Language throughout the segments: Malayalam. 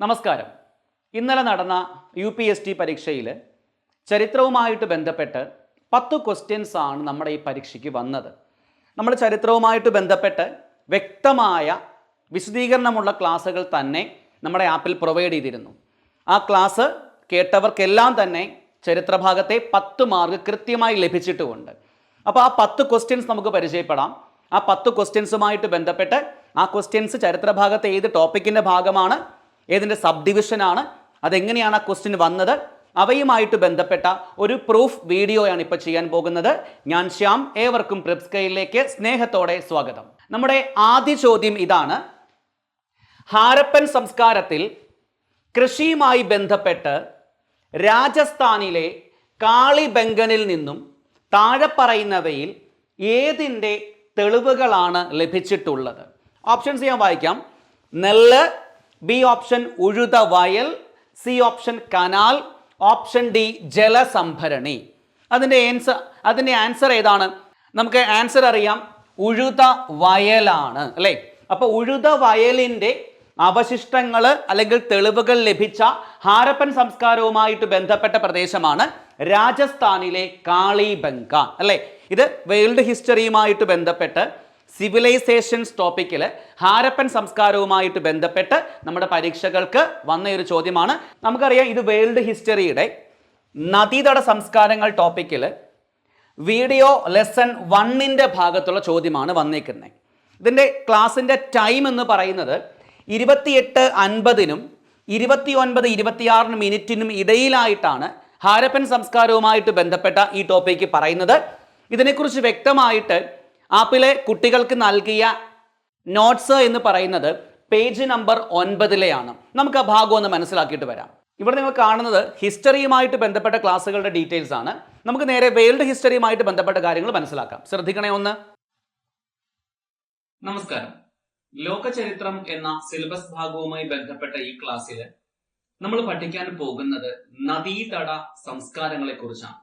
നമസ്കാരം. ഇന്നലെ നടന്ന യു പി എസ് ടി പരീക്ഷയിൽ ചരിത്രവുമായിട്ട് ബന്ധപ്പെട്ട് പത്ത് ക്വസ്റ്റ്യൻസ് ആണ് നമ്മുടെ ഈ പരീക്ഷയ്ക്ക് വന്നത്. നമ്മൾ ചരിത്രവുമായിട്ട് ബന്ധപ്പെട്ട് വ്യക്തമായ വിശദീകരണമുള്ള ക്ലാസ്സുകൾ തന്നെ നമ്മുടെ ആപ്പിൽ പ്രൊവൈഡ് ചെയ്തിരുന്നു. ആ ക്ലാസ് കേട്ടവർക്കെല്ലാം തന്നെ ചരിത്രഭാഗത്തെ പത്ത് മാർക്ക് കൃത്യമായി ലഭിച്ചിട്ടുമുണ്ട്. അപ്പോൾ ആ പത്ത് ക്വസ്റ്റ്യൻസ് നമുക്ക് പരിചയപ്പെടാം. ആ പത്ത് ക്വസ്റ്റ്യൻസുമായിട്ട് ബന്ധപ്പെട്ട് ആ ക്വസ്റ്റ്യൻസ് ചരിത്രഭാഗത്തെ ഏത് ടോപ്പിക്കിന്റെ ഭാഗമാണ് ഏതിന്റെ സബ് ഡിവിഷനാണ് അതെങ്ങനെയാണ് ആ ക്വസ്റ്റ്യൻ വന്നത്? അവയുമായിട്ട് ബന്ധപ്പെട്ട ഒരു പ്രൂഫ് വീഡിയോയാണ് ഇപ്പോൾ ചെയ്യാൻ പോകുന്നത്. ഞാൻ ശ്യാം ഏവർക്കും പ്രിപ്സ്കയിലേക്ക് സ്നേഹത്തോടെ സ്വാഗതം. നമ്മുടെ ആദ്യ ചോദ്യം ഇതാണ് ഹാരപ്പൻ സംസ്കാരത്തിൽ കൃഷിയുമായി ബന്ധപ്പെട്ട് രാജസ്ഥാനിലെ കാളിബംഗനിൽ നിന്നും താഴെ പറയുന്നവയിൽ ഏതിന്റെ തെളിവുകളാണ് ലഭിച്ചിട്ടുള്ളത്? ഓപ്ഷൻസ് ഞാൻ വായിക്കാം. നെല്ല് ബി ഓപ്ഷൻ ഉഴുത വയൽ C option canal option D ജലസംഭരണി. അതിന്റെ ആൻസർ അതിന്റെ ആൻസർ ഏതാണ്? നമുക്ക് ആൻസർ അറിയാം. ഉഴുത വയലാണ് അല്ലേ? അപ്പോൾ ഉഴുത വയലിന്റെ അവശിഷ്ടങ്ങൾ അല്ലെങ്കിൽ തെളിവുകൾ ലഭിച്ച ഹാരപ്പൻ സംസ്കാരവുമായിട്ട് ബന്ധപ്പെട്ട പ്രദേശമാണ് രാജസ്ഥാനിലെ കാളിബംഗ അല്ലേ? ഇത് വേൾഡ് ഹിസ്റ്ററിയുമായിട്ട് ബന്ധപ്പെട്ട് സിവിലൈസേഷൻസ് ടോപ്പിക്കിൽ ഹാരപ്പൻ സംസ്കാരവുമായിട്ട് ബന്ധപ്പെട്ട് നമ്മുടെ പരീക്ഷകൾക്ക് വന്ന ഒരു ചോദ്യമാണ്. നമുക്കറിയാം ഇത് വേൾഡ് ഹിസ്റ്ററിയുടെ നദീതട സംസ്കാരങ്ങൾ ടോപ്പിക്കിൽ വീഡിയോ ലെസൺ വണ്ണിന്റെ ഭാഗത്തുള്ള ചോദ്യമാണ് വന്നേക്കുന്നത്. ഇതിന്റെ ക്ലാസ്സിന്റെ ടൈം എന്ന് പറയുന്നത് ഇരുപത്തിയെട്ട് അൻപതിനും ഇരുപത്തി ഒൻപത് ഇരുപത്തിയാറിന് മിനിറ്റിനും ഇടയിലായിട്ടാണ് ഹാരപ്പൻ സംസ്കാരവുമായിട്ട് ബന്ധപ്പെട്ട ഈ ടോപ്പിക്ക് പറയുന്നത്. ഇതിനെക്കുറിച്ച് വ്യക്തമായിട്ട് ആപ്പിലെ കുട്ടികൾക്ക് നൽകിയ നോട്ട്സ് എന്ന് പറയുന്നത് പേജ് നമ്പർ ഒൻപതിലെയാണ്. നമുക്ക് ആ ഭാഗം ഒന്ന് മനസ്സിലാക്കിയിട്ട് വരാം. ഇവിടെ നിങ്ങൾ കാണുന്നത് ഹിസ്റ്ററിയുമായിട്ട് ബന്ധപ്പെട്ട ക്ലാസ്സുകളുടെ ഡീറ്റെയിൽസ് ആണ്. നമുക്ക് നേരെ വേൾഡ് ഹിസ്റ്ററിയുമായിട്ട് ബന്ധപ്പെട്ട കാര്യങ്ങൾ മനസ്സിലാക്കാം. ശ്രദ്ധിക്കണേ ഒന്ന്. നമസ്കാരം. ലോകചരിത്രം എന്ന സിലബസ് ഭാഗവുമായി ബന്ധപ്പെട്ട ഈ ക്ലാസ്സിൽ നമ്മൾ പഠിക്കാൻ പോകുന്നത് നദീതട സംസ്കാരങ്ങളെ കുറിച്ചാണ്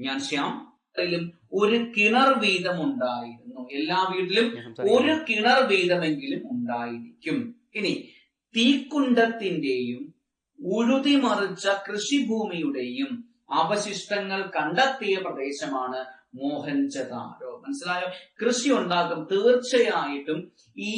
ഞാൻ ശ്യാം ിലും ഒരു കിണർ വീതം ഉണ്ടായിരുന്നു. എല്ലാ വീട്ടിലും ഒരു കിണർ വീതമെങ്കിലും ഉണ്ടായിരിക്കും. ഇനി തീക്കുണ്ടത്തിന്റെയും ഉഴുതിമറിച്ച കൃഷിഭൂമിയുടെയും അവശിഷ്ടങ്ങൾ കണ്ടെത്തിയ പ്രദേശമാണ് മോഹൻജദാരോ മനസ്സിലായോ? കൃഷി ഉണ്ടാക്കും തീർച്ചയായിട്ടും ഈ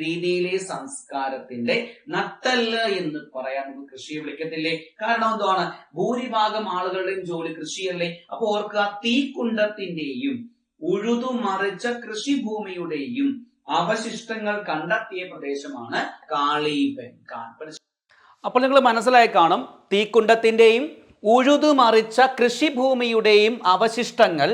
രീതിയിലെ സംസ്കാരത്തിന്റെ നട്ടൽ എന്ന് പറയാൻ നമുക്ക് കൃഷിയെ വിളിക്കത്തില്ലേ? കാരണം എന്താണ് ഭൂരിഭാഗം ആളുകളുടെയും ജോലി കൃഷിയല്ലേ. അപ്പൊ ഓർക്കുക തീക്കുണ്ടത്തിന്റെയും ഉഴുതുമറിച്ച കൃഷിഭൂമിയുടെയും അവശിഷ്ടങ്ങൾ കണ്ടെത്തിയ പ്രദേശമാണ് കാളിബംഗാൻ അപ്പോൾ നിങ്ങൾ മനസ്സിലായി കാണും. തീക്കുണ്ടത്തിന്റെയും ഉഴുതുമറിച്ച കൃഷിഭൂമിയുടെയും അവശിഷ്ടങ്ങൾ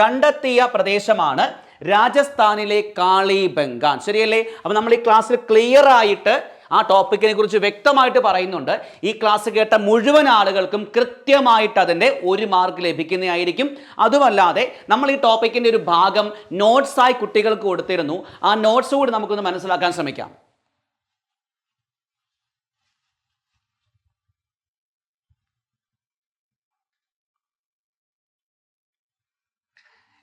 കണ്ടെത്തിയ പ്രദേശമാണ് രാജസ്ഥാനിലെ കാളി ബംഗാൻ. ശരിയല്ലേ? അപ്പോൾ നമ്മൾ ഈ ക്ലാസ്സിൽ ക്ലിയർ ആയിട്ട് ആ ടോപ്പിക്കിനെ കുറിച്ച് വ്യക്തമായിട്ട് പറയുന്നുണ്ട്. ഈ ക്ലാസ് കേട്ട മുഴുവൻ ആളുകൾക്കും കൃത്യമായിട്ട് അതിന്റെ ഒരു മാർക്ക് ലഭിക്കുന്നതായിരിക്കും. അതുമല്ലാതെ നമ്മൾ ഈ ടോപ്പിക്കിന്റെ ഒരു ഭാഗം നോട്ട്സായി കുട്ടികൾക്ക് കൊടുത്തിരുന്നു. ആ നോട്ട്സ് കൂടി നമുക്കൊന്ന് മനസ്സിലാക്കാൻ ശ്രമിക്കാം.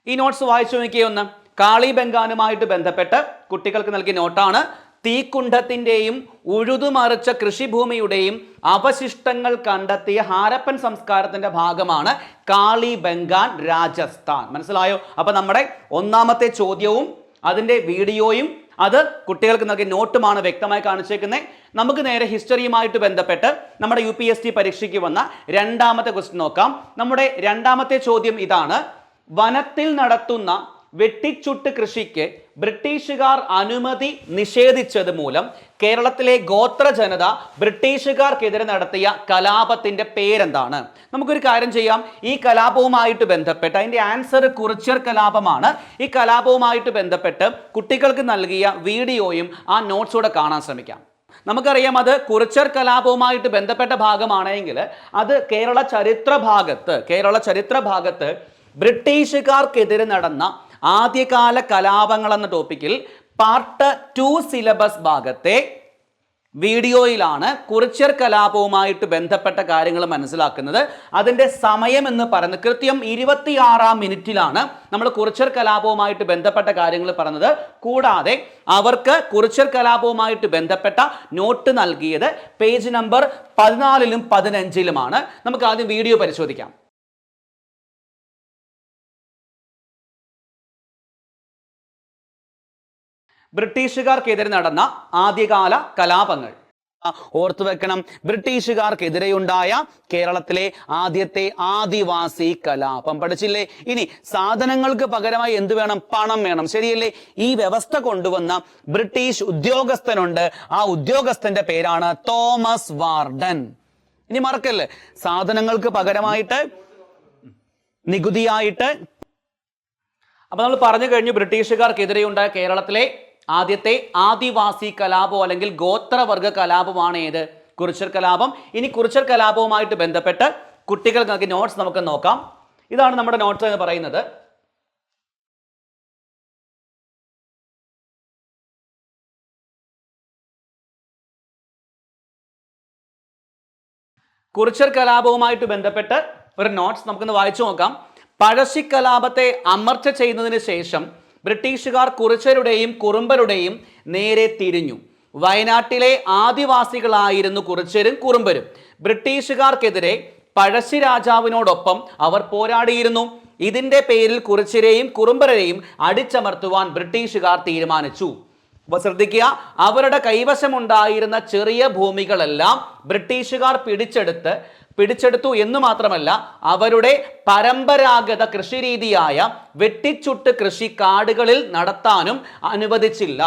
ഈ നോട്ട്സ് വായിച്ചു നോക്കിയേ ഒന്ന്. കാളിബംഗാനുമായിട്ട് ബന്ധപ്പെട്ട് കുട്ടികൾക്ക് നൽകിയ നോട്ടാണ് തീക്കുണ്ഡത്തിന്റെയും ഉഴുതുമറിച്ച കൃഷിഭൂമിയുടെയും അവശിഷ്ടങ്ങൾ കണ്ടെത്തിയ ഹാരപ്പൻ സംസ്കാരത്തിന്റെ ഭാഗമാണ് കാളി ബംഗാൻ രാജസ്ഥാൻ. മനസ്സിലായോ? അപ്പം നമ്മുടെ ഒന്നാമത്തെ ചോദ്യവും അതിന്റെ വീഡിയോയും അത് കുട്ടികൾക്ക് നൽകിയ നോട്ടുമാണ് വ്യക്തമായി കാണിച്ചേക്കുന്നത്. നമുക്ക് നേരെ ഹിസ്റ്ററിയുമായിട്ട് ബന്ധപ്പെട്ട് നമ്മുടെ യു പരീക്ഷയ്ക്ക് വന്ന രണ്ടാമത്തെ ക്വസ്റ്റ്യൻ നോക്കാം. നമ്മുടെ രണ്ടാമത്തെ ചോദ്യം ഇതാണ്. വനത്തിൽ നടത്തുന്ന വെട്ടിച്ചുട്ട് കൃഷിക്ക് ബ്രിട്ടീഷുകാർ അനുമതി നിഷേധിച്ചത് മൂലം കേരളത്തിലെ ഗോത്ര ജനത ബ്രിട്ടീഷുകാർക്കെതിരെ നടത്തിയ കലാപത്തിന്റെ പേരെന്താണ്? നമുക്കൊരു കാര്യം ചെയ്യാം. ഈ കലാപവുമായിട്ട് ബന്ധപ്പെട്ട് അതിന്റെ ആൻസർ കുറിച്ചർ കലാപമാണ്. ഈ കലാപവുമായിട്ട് ബന്ധപ്പെട്ട് കുട്ടികൾക്ക് നൽകിയ വീഡിയോയും ആ നോട്ട്സൂടെ കാണാൻ ശ്രമിക്കാം. നമുക്കറിയാം അത് കുറിച്ചർ കലാപവുമായിട്ട് ബന്ധപ്പെട്ട ഭാഗമാണെങ്കിൽ അത് കേരള ചരിത്ര ഭാഗത്ത് കേരള ചരിത്ര ഭാഗത്ത് ബ്രിട്ടീഷുകാർക്കെതിരെ നടന്ന ആദ്യകാല കലാപങ്ങൾ എന്ന ടോപ്പിക്കിൽ പാർട്ട് ടു സിലബസ് ഭാഗത്തെ വീഡിയോയിലാണ് കുറിച്യർ കലാപവുമായിട്ട് ബന്ധപ്പെട്ട കാര്യങ്ങൾ മനസ്സിലാക്കുന്നത്. അതിന്റെ സമയം എന്ന് പറയുന്നത് കൃത്യം ഇരുപത്തിയാറാം മിനിറ്റിലാണ് നമ്മൾ കുറിച്യർ കലാപവുമായിട്ട് ബന്ധപ്പെട്ട കാര്യങ്ങൾ പറഞ്ഞത്. കൂടാതെ അവർക്ക് കുറിച്യർ കലാപവുമായിട്ട് ബന്ധപ്പെട്ട നോട്ട് നൽകിയത് പേജ് നമ്പർ പതിനാലിലും പതിനഞ്ചിലുമാണ്. നമുക്ക് ആദ്യം വീഡിയോ പരിശോധിക്കാം. ബ്രിട്ടീഷുകാർക്കെതിരെ നടന്ന ആദ്യകാല കലാപങ്ങൾ. ഓർത്തു വെക്കണം ബ്രിട്ടീഷുകാർക്കെതിരെയുണ്ടായ കേരളത്തിലെ ആദ്യത്തെ ആദിവാസി കലാപം. പഠിച്ചില്ലേ? ഇനി സാധനങ്ങൾക്ക് പകരമായി എന്ത് വേണം? പണം വേണം. ശരിയല്ലേ? ഈ വ്യവസ്ഥ കൊണ്ടുവന്ന ബ്രിട്ടീഷ് ഉദ്യോഗസ്ഥനുണ്ട്. ആ ഉദ്യോഗസ്ഥന്റെ പേരാണ് തോമസ് വാർഡൻ. ഇനി മറക്കല്ലേ? സാധനങ്ങൾക്ക് പകരമായിട്ട് നികുതിയായിട്ട്. അപ്പൊ നമ്മൾ പറഞ്ഞു കഴിഞ്ഞു ബ്രിട്ടീഷുകാർക്കെതിരെയുണ്ടായ കേരളത്തിലെ ആദ്യത്തെ ആദിവാസി കലാപം അല്ലെങ്കിൽ ഗോത്രവർഗ കലാപമാണ് ഏത്? കുറിച്ചർ കലാപം. ഇനി കുറിച്ചർ കലാപവുമായിട്ട് ബന്ധപ്പെട്ട് കുട്ടികൾക്ക് നോട്ട്സ് നമുക്ക് നോക്കാം. ഇതാണ് നമ്മുടെ നോട്ട്സ് എന്ന് പറയുന്നത്. കുറിച്ചർ കലാപവുമായിട്ട് ബന്ധപ്പെട്ട് ഒരു നോട്ട്സ് നമുക്കൊന്ന് വായിച്ചു നോക്കാം. പഴശ്ശി കലാപത്തെ അമർച്ച ചെയ്യുന്നതിന് ശേഷം ബ്രിട്ടീഷുകാർ കുറിച്ചരുടെയും കുറുമ്പരുടെയും നേരെ തിരിഞ്ഞു. വയനാട്ടിലെ ആദിവാസികളായിരുന്നു കുറിച്ചരും കുറുമ്പരും. ബ്രിട്ടീഷുകാർക്കെതിരെ പഴശ്ശി രാജാവിനോടൊപ്പം അവർ പോരാടിയിരുന്നു. ഇതിന്റെ പേരിൽ കുറിച്ചരെയും കുറുമ്പരെയും അടിച്ചമർത്തുവാൻ ബ്രിട്ടീഷുകാർ തീരുമാനിച്ചു. ശ്രദ്ധിക്കുക അവരുടെ കൈവശമുണ്ടായിരുന്ന ചെറിയ ഭൂമികളെല്ലാം ബ്രിട്ടീഷുകാർ പിടിച്ചെടുത്ത് പിടിച്ചെടുത്തു എന്ന് മാത്രമല്ല അവരുടെ പരമ്പരാഗത കൃഷിരീതിയായ വെട്ടിച്ചുട്ട് കൃഷി കാടുകളിൽ നടത്താനും അനുവദിച്ചില്ല.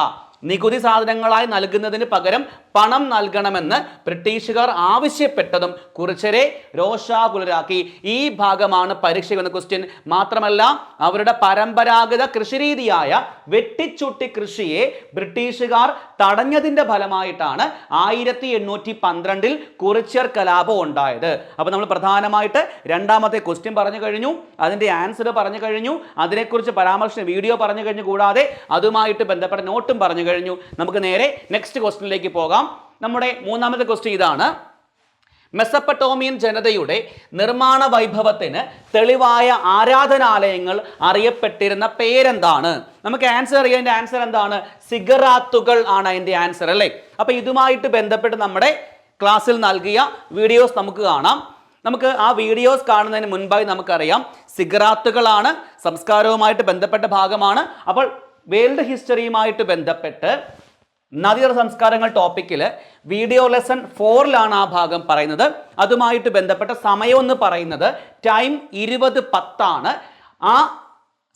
നികുതി സാധനങ്ങളായി നൽകുന്നതിന് പകരം പണം നൽകണമെന്ന് ബ്രിട്ടീഷുകാർ ആവശ്യപ്പെട്ടതും കുറിച്ചരെ രോഷാകുലരാക്കി. ഈ ഭാഗമാണ് പരീക്ഷ എന്ന ക്വസ്റ്റ്യൻ മാത്രമല്ല അവരുടെ പരമ്പരാഗത കൃഷിരീതിയായ വെട്ടിച്ചുട്ടി കൃഷിയെ ബ്രിട്ടീഷുകാർ തടഞ്ഞതിന്റെ ഫലമായിട്ടാണ് ആയിരത്തി എണ്ണൂറ്റി പന്ത്രണ്ടിൽ കുറിച്യർ കലാപം ഉണ്ടായത്. അപ്പോൾ നമ്മൾ പ്രധാനമായിട്ട് രണ്ടാമത്തെ ക്വസ്റ്റ്യൻ പറഞ്ഞു കഴിഞ്ഞു അതിന്റെ ആൻസർ പറഞ്ഞു കഴിഞ്ഞു അതിനെക്കുറിച്ച് പരാമർശം വീഡിയോ പറഞ്ഞു കഴിഞ്ഞു കൂടാതെ അതുമായിട്ട് ബന്ധപ്പെട്ട നോട്ടും പറഞ്ഞു കഴിഞ്ഞു. നമുക്ക് നേരെ നെക്സ്റ്റ് ക്വസ്റ്റ്യനിലേക്ക് പോകാം. നമ്മുടെ മൂന്നാമത്തെ ക്വസ്റ്റ്യൻ ഇതാണ് മെസ്സപ്പട്ടോമിയൻ ജനതയുടെ നിർമ്മാണ വൈഭവത്തിന് തെളിവായ ആരാധനാലയങ്ങൾ അറിയപ്പെട്ടിരുന്ന പേരെന്താണ്? നമുക്ക് ആൻസർ അറിയാം. എന്റെ ആൻസർ എന്താണ്? സിഗറാത്തുകൾ ആണ് അതിന്റെ ആൻസർ അല്ലേ? അപ്പോൾ ഇതുമായിട്ട് ബന്ധപ്പെട്ട് നമ്മുടെ ക്ലാസ്സിൽ നൽകിയ വീഡിയോസ് നമുക്ക് കാണാം. നമുക്ക് ആ വീഡിയോസ് കാണുന്നതിന് മുൻപായി നമുക്കറിയാം. സിഗറാത്തുകളാണ് സംസ്കാരവുമായിട്ട് ബന്ധപ്പെട്ട ഭാഗമാണ്. അപ്പോൾ വേൾഡ് ഹിസ്റ്ററിയുമായിട്ട് ബന്ധപ്പെട്ട് നദീർ സംസ്കാരങ്ങൾ ടോപ്പിക്കിൽ വീഡിയോ ലെസൺ ഫോറിലാണ് ആ ഭാഗം പറയുന്നത്. അതുമായിട്ട് ബന്ധപ്പെട്ട സമയം എന്ന് പറയുന്നത് ടൈം ഇരുപത് പത്താണ്. ആ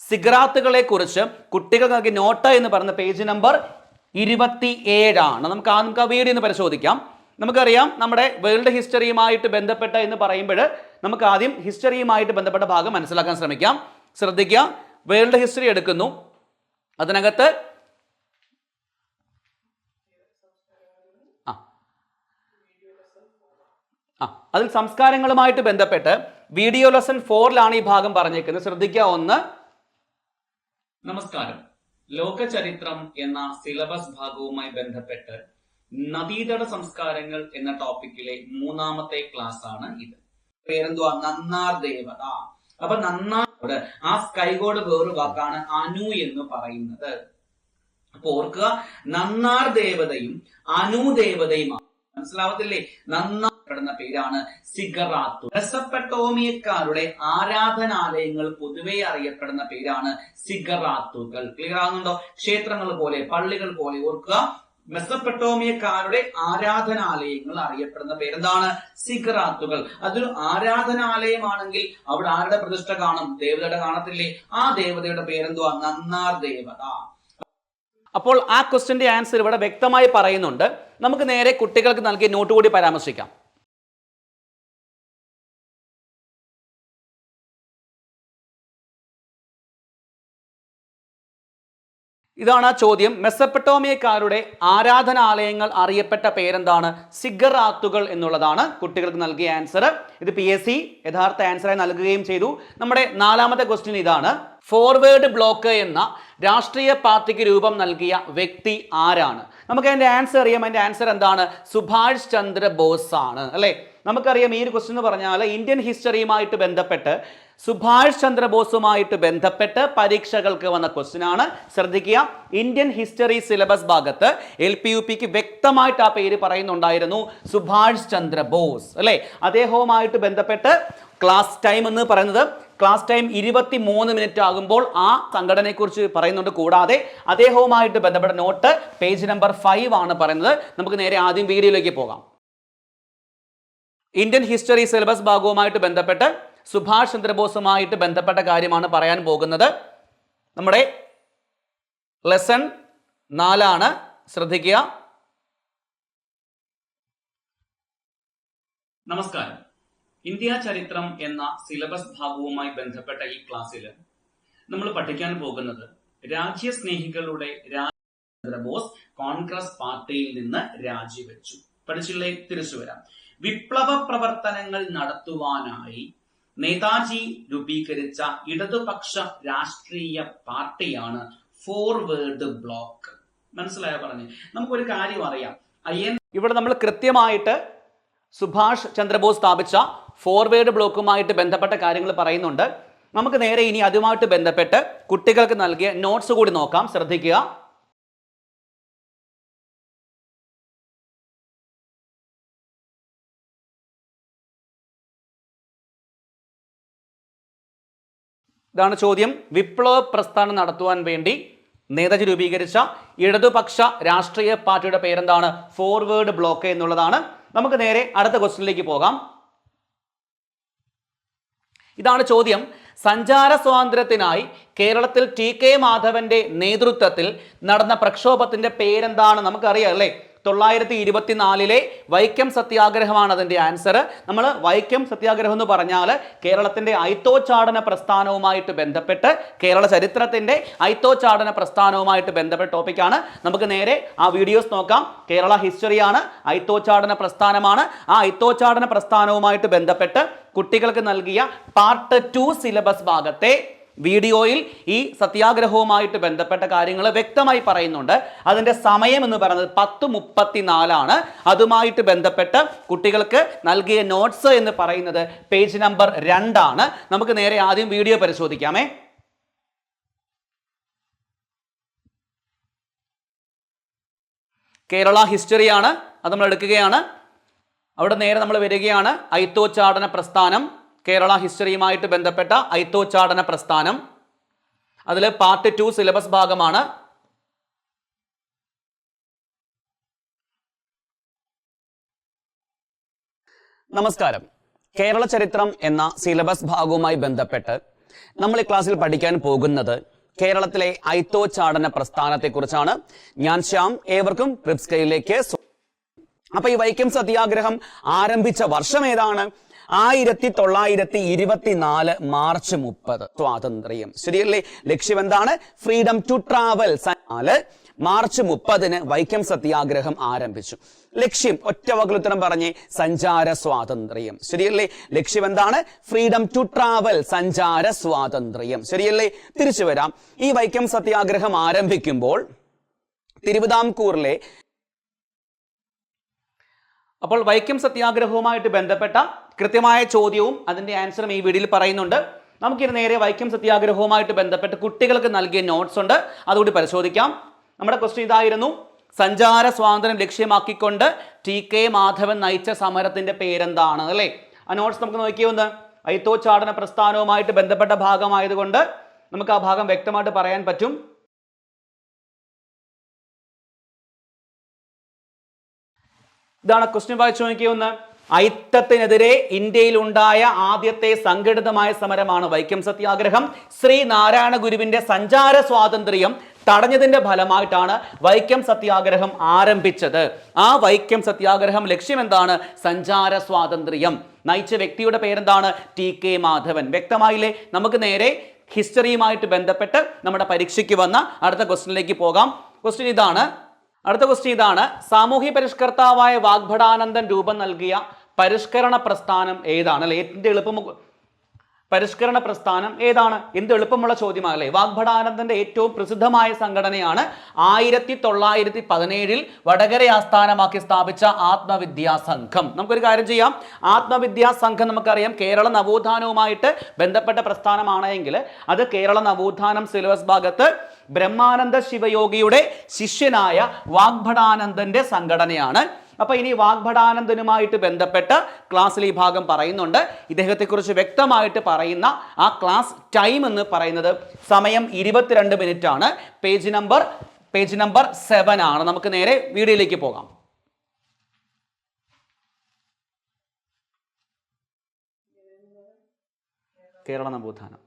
സിഗറാത്തുകളെ കുറിച്ച് കുട്ടികൾ നോട്ട് എന്ന് പറയുന്ന പേജ് നമ്പർ ഇരുപത്തി ഏഴാണ് നമുക്ക് ആ നമുക്ക് ആ വീഡിയോ ഒന്ന് പരിശോധിക്കാം. നമുക്കറിയാം നമ്മുടെ വേൾഡ് ഹിസ്റ്ററിയുമായിട്ട് ബന്ധപ്പെട്ട എന്ന് പറയുമ്പോൾ നമുക്ക് ആദ്യം ഹിസ്റ്ററിയുമായിട്ട് ബന്ധപ്പെട്ട ഭാഗം മനസ്സിലാക്കാൻ ശ്രമിക്കാം. ശ്രദ്ധിക്കുക വേൾഡ് ഹിസ്റ്ററി എടുക്കുന്നു. അതിനകത്ത് ആ ആ അതിൽ സംസ്കാരങ്ങളുമായിട്ട് ബന്ധപ്പെട്ട് വീഡിയോ ലെസൺ ഫോറിലാണ് ഈ ഭാഗം പറഞ്ഞേക്കുന്നത്. ശ്രദ്ധിക്കുക ഒന്ന്. നമസ്കാരം. ലോക ചരിത്രം എന്ന സിലബസ് ഭാഗവുമായി ബന്ധപ്പെട്ട് നദീതട സംസ്കാരങ്ങൾ എന്ന ടോപ്പിക്കിലെ മൂന്നാമത്തെ ക്ലാസ് ആണ് ഇത്. പേരെന്തുവാ? നന്നാർ ദേവത. അപ്പൊ നന്നാർ ആ സ്കൈഗോഡ് വേറൊരു വാക്കാണ് അനു എന്ന് പറയുന്നത്. അപ്പൊ ഓർക്കുക നന്നാർ ദേവതയും അനു ദേവതയുമാണ്. മനസ്സിലാവത്തില്ലേ? നന്നാപ്പെടുന്ന പേരാണ് സിഗറാത്തു. മെസപ്പട്ടോമിയക്കാരുടെ ആരാധനാലയങ്ങൾ പൊതുവെ അറിയപ്പെടുന്ന പേരാണ് സിഗറാത്തുകൾ. ക്ലിയർ ആകുന്നുണ്ടോ ക്ഷേത്രങ്ങൾ പോലെ പള്ളികൾ പോലെ ഓർക്കുക. മെസപ്പട്ടോമിയക്കാരുടെ ആരാധനാലയങ്ങൾ അറിയപ്പെടുന്ന പേരെന്താണ്? സിഗറാത്തുകൾ. അതൊരു ആരാധനാലയമാണെങ്കിൽ അവിടെ ആരുടെ പ്രതിഷ്ഠ കാണും? ദേവതയുടെ കാണത്തില്ലേ? ആ ദേവതയുടെ പേരെന്തുവാ? നന്നാർ ദേവത. അപ്പോൾ ആ ക്വസ്റ്റ്യന്റെ ആൻസർ ഇവിടെ വ്യക്തമായി പറയുന്നുണ്ട്. നമുക്ക് നേരെ കുട്ടികൾക്ക് നൽകിയ നോട്ട് കൂടി പരാമർശിക്കാം. ഇതാണ് ആ ചോദ്യം. മെസ്സപ്പെട്ടോമിയക്കാരുടെ ആരാധനാലയങ്ങൾ അറിയപ്പെട്ട പേരെന്താണ്? സിഗറാത്തുകൾ എന്നുള്ളതാണ് കുട്ടികൾക്ക് നൽകിയ ആൻസർ ഇത് പി എസ് സി യഥാർത്ഥ ആൻസറായി നൽകുകയും ചെയ്തു. നമ്മുടെ നാലാമത്തെ ക്വസ്റ്റ്യൻ ഇതാണ്. ഫോർവേഡ് ബ്ലോക്ക് എന്ന രാഷ്ട്രീയ പാർട്ടിക്ക് രൂപം നൽകിയ വ്യക്തി ആരാണ്? നമുക്ക് അതിന്റെ ആൻസർ അറിയാം. അതിന്റെ ആൻസർ എന്താണ്? സുഭാഷ് ചന്ദ്ര ബോസ് ആണ് അല്ലേ? നമുക്കറിയാം ഈ ഒരു ക്വസ്റ്റ്യൻ എന്ന് പറഞ്ഞാൽ ഇന്ത്യൻ ഹിസ്റ്ററിയുമായിട്ട് ബന്ധപ്പെട്ട് സുഭാഷ് ചന്ദ്രബോസുമായിട്ട് ബന്ധപ്പെട്ട് പരീക്ഷകൾക്ക് വന്ന ക്വസ്റ്റ്യൻ ആണ്. ശ്രദ്ധിക്കുക. ഇന്ത്യൻ ഹിസ്റ്ററി സിലബസ് ഭാഗത്ത് എൽ പി യു പിക്ക് വ്യക്തമായിട്ട് ആ പേര് പറയുന്നുണ്ടായിരുന്നു സുഭാഷ് ചന്ദ്രബോസ് അല്ലെ? അദ്ദേഹവുമായിട്ട് ബന്ധപ്പെട്ട് ക്ലാസ് ടൈം എന്ന് പറയുന്നത് ക്ലാസ് ടൈം ഇരുപത്തി മൂന്ന് മിനിറ്റ് ആകുമ്പോൾ ആ സംഘടനയെക്കുറിച്ച് പറയുന്നുണ്ട്. കൂടാതെ അദ്ദേഹവുമായിട്ട് ബന്ധപ്പെട്ട നോട്ട് പേജ് നമ്പർ ഫൈവ് ആണ് പറയുന്നത്. നമുക്ക് നേരെ ആദ്യം വീഡിയോയിലേക്ക് പോകാം. ഇന്ത്യൻ ഹിസ്റ്ററി സിലബസ് ഭാഗവുമായിട്ട് ബന്ധപ്പെട്ട് സുഭാഷ് ചന്ദ്രബോസുമായിട്ട് ബന്ധപ്പെട്ട കാര്യമാണ് പറയാൻ പോകുന്നത്. നമ്മുടെ ലെസൺ നാലാണ് ശ്രദ്ധിക്കുക. നമസ്കാരം. ഇന്ത്യ ചരിത്രം എന്ന സിലബസ് ഭാഗവുമായി ബന്ധപ്പെട്ട ഈ ക്ലാസ്സിൽ നമ്മൾ പഠിക്കാൻ പോകുന്നത് രാജ്യസ്നേഹികളുടെ ചന്ദ്രബോസ് കോൺഗ്രസ് പാർട്ടിയിൽ നിന്ന് രാജിവെച്ചു. പഠിച്ചില്ലേ? തിരിച്ചു വരാം. വിപ്ലവ പ്രവർത്തനങ്ങൾ നടത്തുവാനായി നേതാജി രൂപീകരിച്ച ഇടതുപക്ഷ രാഷ്ട്രീയ പാർട്ടിയാണ് ഫോർവേഡ് ബ്ലോക്ക് മനസ്സിലായോ പറഞ്ഞു? നമുക്കൊരു കാര്യം അറിയാം. അയ്യൻ ഇവിടെ നമ്മൾ കൃത്യമായിട്ട് സുഭാഷ് ചന്ദ്രബോസ് സ്ഥാപിച്ച ഫോർവേഡ് ബ്ലോക്കുമായിട്ട് ബന്ധപ്പെട്ട കാര്യങ്ങൾ പറയുന്നുണ്ട്. നമുക്ക് നേരെ ഇനി അതുമായിട്ട് ബന്ധപ്പെട്ട് കുട്ടികൾക്ക് നൽകിയ നോട്ട്സ് കൂടി നോക്കാം. ശ്രദ്ധിക്കുക. ഇതാണ് ചോദ്യം. വിപ്ലവ പ്രസ്ഥാനം നടത്തുവാൻ വേണ്ടി നേതാജി രൂപീകരിച്ച ഇടതുപക്ഷ രാഷ്ട്രീയ പാർട്ടിയുടെ പേരെന്താണ്? ഫോർവേഡ് ബ്ലോക്ക് എന്നുള്ളതാണ്. നമുക്ക് നേരെ അടുത്ത ക്വസ്റ്റ്യനിലേക്ക് പോകാം. ഇതാണ് ചോദ്യം. സഞ്ചാര സ്വാതന്ത്ര്യത്തിനായി കേരളത്തിൽ ടി കെ മാധവന്റെ നേതൃത്വത്തിൽ നടന്ന പ്രക്ഷോഭത്തിന്റെ പേരെന്താണ്? നമുക്കറിയാം അല്ലേ? തൊള്ളായിരത്തി ഇരുപത്തിനാലിലെ വൈക്കം സത്യാഗ്രഹമാണ് അതിന്റെ ആൻസർ. നമ്മൾ വൈക്കം സത്യാഗ്രഹം എന്ന് പറഞ്ഞാൽ കേരളത്തിന്റെ ഐത്തോച്ചാടന പ്രസ്ഥാനവുമായിട്ട് ബന്ധപ്പെട്ട് കേരള ചരിത്രത്തിന്റെ ഐത്തോച്ചാടന പ്രസ്ഥാനവുമായിട്ട് ബന്ധപ്പെട്ട ടോപ്പിക്കാണ്. നമുക്ക് നേരെ ആ വീഡിയോസ് നോക്കാം. കേരള ഹിസ്റ്ററിയാണ് ഐത്തോച്ചാടന പ്രസ്ഥാനമാണ്. ആ ഐത്തോച്ചാടന പ്രസ്ഥാനവുമായിട്ട് ബന്ധപ്പെട്ട് കുട്ടികൾക്ക് നൽകിയ പാർട്ട് ടു സിലബസ് ഭാഗത്തെ വീഡിയോയിൽ ഈ സത്യാഗ്രഹവുമായിട്ട് ബന്ധപ്പെട്ട കാര്യങ്ങൾ വ്യക്തമായി പറയുന്നുണ്ട്. അതിന്റെ സമയം എന്ന് പറയുന്നത് പത്ത് മുപ്പത്തിനാലാണ്. അതുമായിട്ട് ബന്ധപ്പെട്ട് കുട്ടികൾക്ക് നൽകിയ നോട്ട്സ് എന്ന് പറയുന്നത് പേജ് നമ്പർ രണ്ടാണ്. നമുക്ക് നേരെ ആദ്യം വീഡിയോ പരിശോധിക്കാമേ. കേരള ഹിസ്റ്ററിയാണ് അത് നമ്മൾ എടുക്കുകയാണ്. അവിടെ നേരെ നമ്മൾ വരികയാണ്. ഐത്തോച്ചാടന പ്രസ്ഥാനം. കേരള ഹിസ്റ്ററിയുമായിട്ട് ബന്ധപ്പെട്ട ഐത്തോച്ചാടന പ്രസ്ഥാനം. അതിൽ പാർട്ട് ടു സിലബസ് ഭാഗമാണ്. നമസ്കാരം. കേരള ചരിത്രം എന്ന സിലബസ് ഭാഗവുമായി ബന്ധപ്പെട്ട് നമ്മൾ ഈ ക്ലാസ്സിൽ പഠിക്കാൻ പോകുന്നത് കേരളത്തിലെ ഐത്തോച്ചാടന പ്രസ്ഥാനത്തെക്കുറിച്ചാണ് ഞാൻ ശ്യാം ഏവർക്കും റിപ്സ്കയിലേക്ക് അപ്പൊ ഈ വൈക്കം സത്യാഗ്രഹം ആരംഭിച്ച വർഷം ഏതാണ്? ആയിരത്തി തൊള്ളായിരത്തി ഇരുപത്തിനാല് മാർച്ച് മുപ്പത് സ്വാതന്ത്ര്യം. ശരിയല്ലേ ലക്ഷ്യം എന്താണ്? ഫ്രീഡം ടു ട്രാവൽ മാർച്ച് മുപ്പതിന് വൈക്കം സത്യാഗ്രഹം ആരംഭിച്ചു. ലക്ഷ്യം ഒറ്റ വകുലുത്തരം പറഞ്ഞേ സഞ്ചാര സ്വാതന്ത്ര്യം. ശരിയല്ലേ ലക്ഷ്യം എന്താണ്? ഫ്രീഡം ടു ട്രാവൽ സഞ്ചാര സ്വാതന്ത്ര്യം. ശരിയല്ലേ തിരിച്ചു വരാം. ഈ വൈക്കം സത്യാഗ്രഹം ആരംഭിക്കുമ്പോൾ തിരുവിതാംകൂറിലെ അപ്പോൾ വൈക്കം സത്യാഗ്രഹവുമായിട്ട് ബന്ധപ്പെട്ട കൃത്യമായ ചോദ്യവും അതിന്റെ ആൻസറും ഈ വീഡിയോയിൽ പറയുന്നുണ്ട്. നമുക്കിത് നേരെ വൈക്കം സത്യാഗ്രഹവുമായിട്ട് ബന്ധപ്പെട്ട് കുട്ടികൾക്ക് നൽകിയ നോട്ട്സ് ഉണ്ട്. അതുകൂടി പരിശോധിക്കാം. നമ്മുടെ ക്വസ്റ്റ്യൻ ഇതായിരുന്നു. സഞ്ചാര സ്വാതന്ത്ര്യം ലക്ഷ്യമാക്കിക്കൊണ്ട് ടി കെ മാധവൻ നയിച്ച സമരത്തിന്റെ പേരെന്താണ് അല്ലേ? ആ നോട്ട്സ് നമുക്ക് നോക്കിയൊന്ന് ഐത്തോച്ചാടന പ്രസ്ഥാനവുമായിട്ട് ബന്ധപ്പെട്ട ഭാഗമായതുകൊണ്ട് നമുക്ക് ആ ഭാഗം വ്യക്തമായിട്ട് പറയാൻ പറ്റും. ഇതാണ് ക്വസ്റ്റ്യൻ വായിച്ചു നോക്കിയൊന്ന് ഐത്തത്തിനെതിരെ ഇന്ത്യയിൽ ഉണ്ടായ ആദ്യത്തെ സംഘടിതമായ സമരമാണ് വൈക്കം സത്യാഗ്രഹം. ശ്രീ നാരായണ ഗുരുവിന്റെ സഞ്ചാര സ്വാതന്ത്ര്യം തടഞ്ഞതിന്റെ ഫലമായിട്ടാണ് വൈക്കം സത്യാഗ്രഹം ആരംഭിച്ചത്. ആ വൈക്കം സത്യാഗ്രഹം ലക്ഷ്യം എന്താണ്? സഞ്ചാര സ്വാതന്ത്ര്യം. നയിച്ച വ്യക്തിയുടെ പേരെന്താണ്? T K Madhavan. വ്യക്തമായില്ലേ? നമുക്ക് നേരെ ഹിസ്റ്ററിയുമായിട്ട് ബന്ധപ്പെട്ട് നമ്മുടെ പരീക്ഷയ്ക്ക് വന്ന അടുത്ത ക്വസ്റ്റിനിലേക്ക് പോകാം. ക്വസ്റ്റ്യൻ ഇതാണ് അടുത്ത ക്വസ്റ്റ്യൻ ഇതാണ്. സാമൂഹ്യ പരിഷ്കർത്താവായ വാഗ്ഭടാനന്ദൻ രൂപം നൽകിയ പരിഷ്കരണ പ്രസ്ഥാനം ഏതാണ്? അല്ലെ? എളുപ്പം പരിഷ്കരണ പ്രസ്ഥാനം ഏതാണ്? എന്ത് എളുപ്പമുള്ള ചോദ്യമാകല്ലേ? വാഗ്ഭടാനന്ദന്റെ ഏറ്റവും പ്രസിദ്ധമായ സംഘടനയാണ് ആയിരത്തി തൊള്ളായിരത്തി പതിനേഴിൽ വടകര ആസ്ഥാനമാക്കി സ്ഥാപിച്ച ആത്മവിദ്യാ സംഘം. നമുക്കൊരു കാര്യം ചെയ്യാം. ആത്മവിദ്യാ സംഘം നമുക്കറിയാം കേരള നവോത്ഥാനവുമായിട്ട് ബന്ധപ്പെട്ട പ്രസ്ഥാനമാണെങ്കിൽ അത് കേരള നവോത്ഥാനം സിലബസ് ഭാഗത്ത് ബ്രഹ്മാനന്ദ ശിവയോഗിയുടെ ശിഷ്യനായ വാഗ്ഭടാനന്ദന്റെ സംഘടനയാണ്. അപ്പൊ ഇനി വാഗ്ഭടാനന്ദനുമായിട്ട് ബന്ധപ്പെട്ട് ക്ലാസ്സിൽ ഈ ഭാഗം പറയുന്നുണ്ട്. ഇദ്ദേഹത്തെക്കുറിച്ച് വ്യക്തമായിട്ട് പറയുന്ന ആ ക്ലാസ് ടൈം എന്ന് പറയുന്നത് സമയം ഇരുപത്തിരണ്ട് മിനിറ്റ് ആണ് page number page number seven ആണ്. നമുക്ക് നേരെ വീഡിയോയിലേക്ക് പോകാം. കേരള നവോത്ഥാനം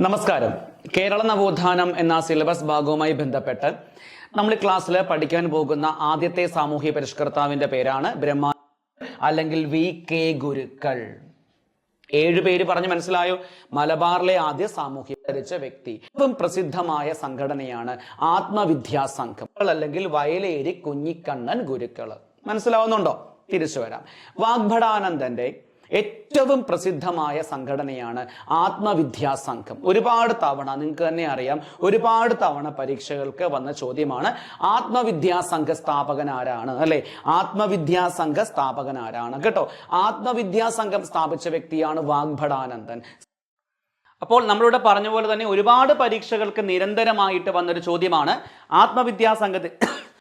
നമസ്കാരം. കേരള നവോത്ഥാനം എന്ന സിലബസ് ഭാഗവുമായി ബന്ധപ്പെട്ട് നമ്മൾ ക്ലാസ്സിൽ പഠിക്കാൻ പോകുന്ന ആദ്യത്തെ സാമൂഹ്യ പരിഷ്കർത്താവിന്റെ പേരാണ് ബ്രഹ്മ അല്ലെങ്കിൽ വി കെ ഗുരുക്കൾ. ഏഴ് പേര് പറഞ്ഞു മനസ്സിലായോ? മലബാറിലെ ആദ്യ സാമൂഹ്യ ധരിച്ച വ്യക്തി. ഏറ്റവും പ്രസിദ്ധമായ സംഘടനയാണ് ആത്മവിദ്യാ സംഘം. അല്ലെങ്കിൽ വയലേരി കുഞ്ഞിക്കണ്ണൻ ഗുരുക്കൾ മനസ്സിലാവുന്നുണ്ടോ? തിരിച്ചു വരാം. വാഗ്ഭടാനന്ദന്റെ ഏറ്റവും പ്രസിദ്ധമായ സംഘടനയാണ് ആത്മവിദ്യാ സംഘം. ഒരുപാട് തവണ നിങ്ങൾക്ക് തന്നെ അറിയാം ഒരുപാട് തവണ പരീക്ഷകൾക്ക് വന്ന ചോദ്യമാണ് ആത്മവിദ്യാ സംഘ സ്ഥാപകൻ ആരാണ്? അല്ലെ? ആത്മവിദ്യാ സംഘ സ്ഥാപകൻ ആരാണ്? കേട്ടോ? ആത്മവിദ്യാ സംഘം സ്ഥാപിച്ച വ്യക്തിയാണ് വാഗ്ഭടാനന്ദൻ. അപ്പോൾ നമ്മളിവിടെ പറഞ്ഞ പോലെ തന്നെ ഒരുപാട് പരീക്ഷകൾക്ക് നിരന്തരമായിട്ട് വന്നൊരു ചോദ്യമാണ് ആത്മവിദ്യാ സംഘത്തിൽ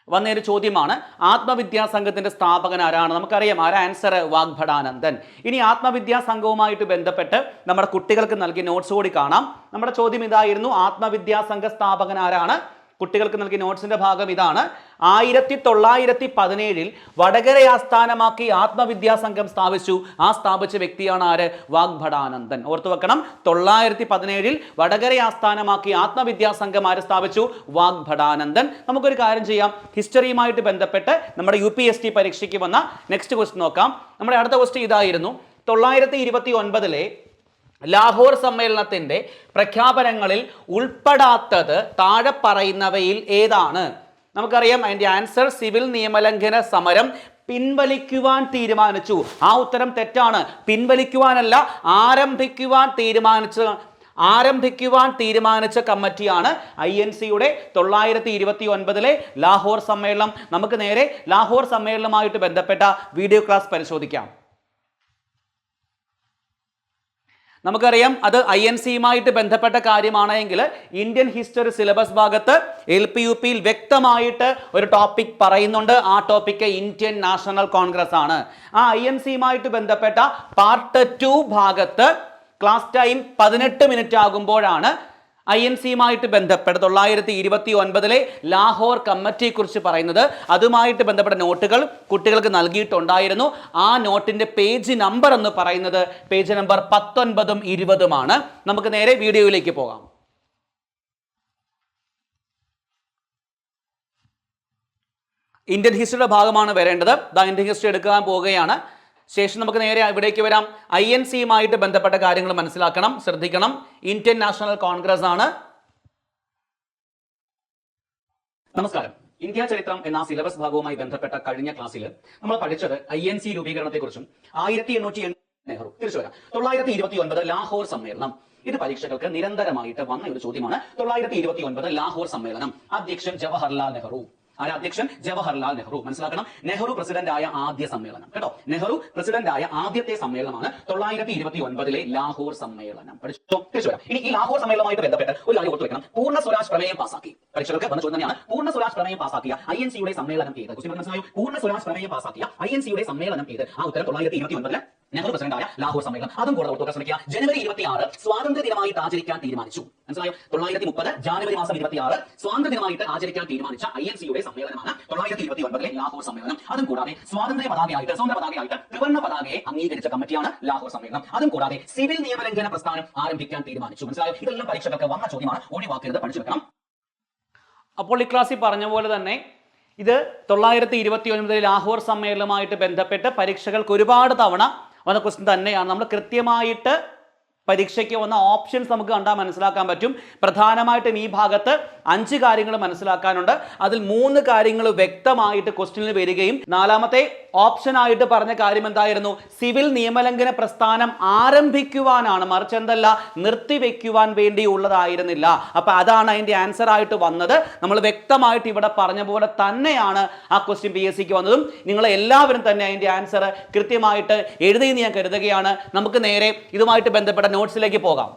വന്ന ഒരു ചോദ്യമാണ് ആത്മവിദ്യാ സംഘത്തിന്റെ സ്ഥാപകൻ ആരാണ്? നമുക്കറിയാം ആരാ? ആൻസർ വാഗ്ഭടാനന്ദൻ. ഇനി ആത്മവിദ്യാ സംഘവുമായിട്ട് ബന്ധപ്പെട്ട് നമ്മുടെ കുട്ടികൾക്ക് നൽകിയ നോട്ട്സ് കൂടി കാണാം. നമ്മുടെ ചോദ്യം ഇതായിരുന്നു ആത്മവിദ്യാ സംഘ സ്ഥാപകൻ ആരാണ്? കുട്ടികൾക്ക് നൽകിയ നോട്ട്സിന്റെ ഭാഗം ഇതാണ്. ആയിരത്തി തൊള്ളായിരത്തി പതിനേഴിൽ വടകര ആസ്ഥാനമാക്കി ആത്മവിദ്യാസംഘം സ്ഥാപിച്ചു. ആ സ്ഥാപിച്ച വ്യക്തിയാണ് ആര്? വാഗ്ഭടാനന്ദൻ ഓർത്തു വെക്കണം തൊള്ളായിരത്തി പതിനേഴിൽ വടകര ആസ്ഥാനമാക്കി ആത്മവിദ്യാസംഘം ആര് സ്ഥാപിച്ചു? വാഗ്ഭടാനന്ദൻ നമുക്കൊരു കാര്യം ചെയ്യാം. ഹിസ്റ്ററിയുമായിട്ട് ബന്ധപ്പെട്ട് നമ്മുടെ യു പി എസ് ടി പരീക്ഷയ്ക്ക് വന്ന നെക്സ്റ്റ് ക്വസ്റ്റ് നോക്കാം. നമ്മുടെ അടുത്ത ക്വസ്റ്റ് ഇതായിരുന്നു. തൊള്ളായിരത്തി ഇരുപത്തി ഒൻപതിലെ ലാഹോർ സമ്മേളനത്തിന്റെ പ്രഖ്യാപനങ്ങളിൽ ഉൾപ്പെടാത്തത് താഴെ പറയുന്നവയിൽ ഏതാണ്? നമുക്കറിയാം അതിന്റെ ആൻസർ സിവിൽ നിയമലംഘന സമരം പിൻവലിക്കുവാൻ തീരുമാനിച്ചു. ആ ഉത്തരം തെറ്റാണ്. പിൻവലിക്കുവാനല്ല ആരംഭിക്കുവാൻ തീരുമാനിച്ച ആരംഭിക്കുവാൻ തീരുമാനിച്ച കമ്മിറ്റിയാണ് ഐ എൻ സിയുടെ തൊള്ളായിരത്തി ഇരുപത്തി ഒൻപതിലെ ലാഹോർ സമ്മേളനം. നമുക്ക് നേരെ ലാഹോർ സമ്മേളനമായിട്ട് ബന്ധപ്പെട്ട വീഡിയോ ക്ലാസ് പരിശോധിക്കാം. നമുക്കറിയാം അത് ഐ എൻ സിയുമായിട്ട് ബന്ധപ്പെട്ട കാര്യമാണെങ്കിൽ ഇന്ത്യൻ ഹിസ്റ്ററി സിലബസ് ഭാഗത്ത് എൽ പി യു പിയിൽ വ്യക്തമായിട്ട് ഒരു ടോപ്പിക് പറയുന്നുണ്ട്. ആ ടോപ്പിക്ക് ഇന്ത്യൻ നാഷണൽ കോൺഗ്രസ് ആണ്. ആ ഐ എൻ സിയുമായിട്ട് ബന്ധപ്പെട്ട പാർട്ട് ടു ഭാഗത്ത് ക്ലാസ് ടൈം പതിനെട്ട് മിനിറ്റ് ആകുമ്പോഴാണ് ഐ എൻ സിയുമായിട്ട് ബന്ധപ്പെട്ട് തൊള്ളായിരത്തി ഇരുപത്തി ഒൻപതിലെ ലാഹോർ കമ്മിറ്റിയെക്കുറിച്ച് പറയുന്നത്. അതുമായിട്ട് ബന്ധപ്പെട്ട നോട്ടുകൾ കുട്ടികൾക്ക് നൽകിയിട്ടുണ്ടായിരുന്നു. ആ നോട്ടിന്റെ പേജ് നമ്പർ എന്ന് പറയുന്നത് പേജ് നമ്പർ പത്തൊൻപതും ഇരുപതുമാണ്. നമുക്ക് നേരെ വീഡിയോയിലേക്ക് പോകാം. ഇന്ത്യൻ ഹിസ്റ്ററിയുടെ ഭാഗമാണ് വരേണ്ടത്. ദാ ഇന്ത്യൻ ഹിസ്റ്ററി എടുക്കാൻ പോവുകയാണ്. ശേഷം നമുക്ക് നേരെ ഇവിടേക്ക് വരാം. ഐ എൻ സിയുമായിട്ട് ബന്ധപ്പെട്ട കാര്യങ്ങൾ മനസ്സിലാക്കണം ശ്രദ്ധിക്കണം. ഇന്ത്യൻ നാഷണൽ കോൺഗ്രസ് ആണ്. നമസ്കാരം. ഇന്ത്യ ചരിത്രം എന്ന സിലബസ് ഭാഗവുമായി ബന്ധപ്പെട്ട കഴിഞ്ഞ ക്ലാസ്സിൽ നമ്മൾ പഠിച്ചത് ഐ എൻ സി രൂപീകരണത്തെക്കുറിച്ചും ആയിരത്തി എണ്ണൂറ്റി നെഹ്റു. തിരിച്ചു വരാം. തൊള്ളായിരത്തി ഇരുപത്തി ഒൻപത് ലാഹോർ സമ്മേളനം. ഇത് പരീക്ഷകൾക്ക് നിരന്തരമായിട്ട് വന്ന ഒരു ചോദ്യമാണ് തൊള്ളായിരത്തി ഇരുപത്തി ഒൻപത് ലാഹോർ സമ്മേളനം. അധ്യക്ഷൻ ജവഹർലാൽ നെഹ്റു. ആരാ അധ്യക്ഷൻ? ജവഹർലാൽ നെഹ്റു. മനസ്സിലാക്കണം? നെഹ്റു പ്രസിഡന്റ് ആയ ആദ്യ സമ്മേളനം. കേട്ടോ? നെഹ്റു പ്രസിഡന്റ് ആയ ആദ്യത്തെ സമ്മേളനമാണ് തൊള്ളായിരത്തി ഇരുപത്തി ഒൻപതിലെ ലാഹോർ സമ്മേളനം ഇനി ഈ ലാഹോർ സമ്മേളനമായിട്ട് ബന്ധപ്പെട്ട് ഒരു കാര്യം ഓർത്തു വെക്കണം പൂർണ സ്വരാജ് പ്രമേയം പാസാക്കി പരീക്ഷകൾക്ക് വന്ന ചോദ്യം തന്നെയാണ് പൂർണ സ്വരാജ് പ്രമേയം പാസാക്കിയ ഐ എൻ സിയുടെ സമ്മേളനം ഏത്? ക്വസ്റ്റ്യൻ മനസ്സിലായോ? പൂർണ സ്വരാജ് പ്രമേയം പാസാക്കിയ ഐ എൻ സിയുടെ സമ്മേളനം ഏത്? ആ ഉത്തരം തൊള്ളായിരത്തി ഇരുപത്തി ഒൻപതിലെ നെഹ്റു പ്രസിഡന്റായ ലാഹോർ സമ്മേളനം. അതും കൂടെ ഓർത്തുവെക്കാൻ ശ്രമിക്കുക. ജനുവരി ഇരുപത്തിയാറ് സ്വാതന്ത്ര്യ ദിനമായി ആചരിക്കാൻ തീരുമാനിച്ചു. മനസ്സിലായോ? തൊള്ളായിരത്തി മുപ്പത് ജാനുവരി മാസം ഇരുപത്തി ആറ് സ്വാതന്ത്ര്യ ദിനമായിട്ട് ആചരിക്കാൻ തീരുമാനിച്ച ഐ എൻ സിയുടെ സമ്മേളനമാണ് തൊള്ളായിരത്തി ഇരുപത്തി ഒൻപതിലെ ലാഹോർ സമ്മേളനം. അതും കൂടാതെ സ്വാതന്ത്ര്യ പതാകയായിട്ട് സ്വതന്ത്ര പതാകയായിട്ട് ത്രിവർണ പതാകയെ അംഗീകരിച്ച കമ്മിറ്റിയാണ് ലാഹോർ സമ്മേളനം. അതും കൂടാതെ സിവിൽ നിയമലംഘന പ്രസ്ഥാനം ആരംഭിക്കാൻ തീരുമാനിച്ചു. മനസ്സിലായോ? ഇതെല്ലാം പരീക്ഷകൾക്ക് വന്ന ചോദ്യമാണ് ഒഴിവാക്കരുത് പഠിച്ചു വെക്കണം. അപ്പോൾ ഈ ക്ലാസ്സിൽ പറഞ്ഞ പോലെ തന്നെ ഇത് തൊള്ളായിരത്തി ഇരുപത്തി ഒൻപതിൽ ലാഹോർ സമ്മേളനവുമായിട്ട് ബന്ധപ്പെട്ട് പരീക്ഷകൾക്ക് ഒരുപാട് തവണ വന്ന ക്വസ്റ്റ്യൻ തന്നെയാണ്. നമ്മൾ കൃത്യമായിട്ട് പരീക്ഷയ്ക്ക് വന്ന ഓപ്ഷൻസ് നമുക്ക് കണ്ടാൽ മനസ്സിലാക്കാൻ പറ്റും. പ്രധാനമായിട്ടും ഈ ഭാഗത്ത് അഞ്ച് കാര്യങ്ങൾ മനസ്സിലാക്കാനുണ്ട്. അതിൽ മൂന്ന് കാര്യങ്ങൾ വ്യക്തമായിട്ട് ക്വസ്റ്റ്യനിൽ വരികയും നാലാമത്തെ ഓപ്ഷൻ ആയിട്ട് പറഞ്ഞ കാര്യം എന്തായിരുന്നു? സിവിൽ നിയമലംഘന പ്രസ്ഥാനം ആരംഭിക്കുവാനാണ് മറിച്ച് എന്തല്ല നിർത്തിവെക്കുവാൻ വേണ്ടിയുള്ളതായിരുന്നില്ല. അപ്പൊ അതാണ് അതിന്റെ ആൻസർ ആയിട്ട് വന്നത്. നമ്മൾ വ്യക്തമായിട്ട് ഇവിടെ പറഞ്ഞ പോലെ തന്നെയാണ് ആ ക്വസ്റ്റ്യൻ പി എസ് സിക്ക് വന്നതും. നിങ്ങൾ എല്ലാവരും തന്നെ അതിന്റെ ആൻസർ കൃത്യമായിട്ട് എഴുതി ഞാൻ കരുതുകയാണ്. നമുക്ക് നേരെ ഇതുമായിട്ട് ബന്ധപ്പെട്ട നോട്ട്സിലേക്ക് പോകാം.